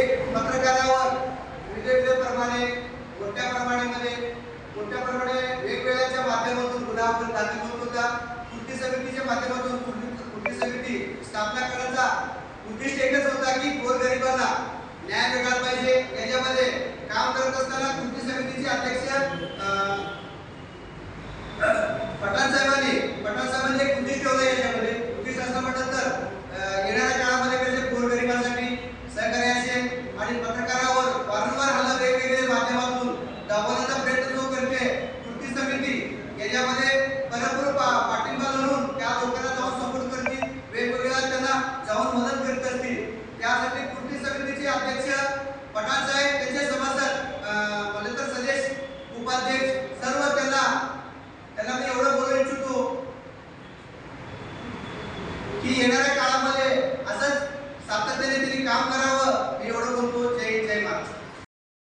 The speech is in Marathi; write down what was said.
एक पत्रकारावर वेगवेगळ्या प्रमाणे मोठ्या प्रमाणामध्ये मोठ्या प्रमाणे वेगवेगळ्याच्या माध्यमातून गुन्हा आपण दाखल होत होता कृती समितीच्या माध्यमातून कृती कृती समिती स्थापना करण्याचा उद्दिष्ट एकच होता की गोरगरिबांना न्याय मिळाला पाहिजे. याच्यामध्ये काम करत असताना कृती समितीचे अध्यक्ष पत्रकारावर वारंवार हल्ला वेगवेगळ्या माध्यमातून दाबवण्याचा प्रयत्न जो करते कृती समिती याच्यामध्ये भरपूर पा- पाठिंबा धरून त्या लोकांना जाऊन सपोर्ट करतील वेगवेगळ्या त्यांना जाऊन मदत करत असतील. त्यासाठी कृती समितीचे अध्यक्ष पठाण साहेब त्यांचे सभासद अं, तर सदेश उपाध्यक्ष सर्व त्यांना त्यांना मी एवढं बोलू इच्छितो की येणाऱ्या काळामध्ये असंच सातत्याने त्यांनी काम करावं.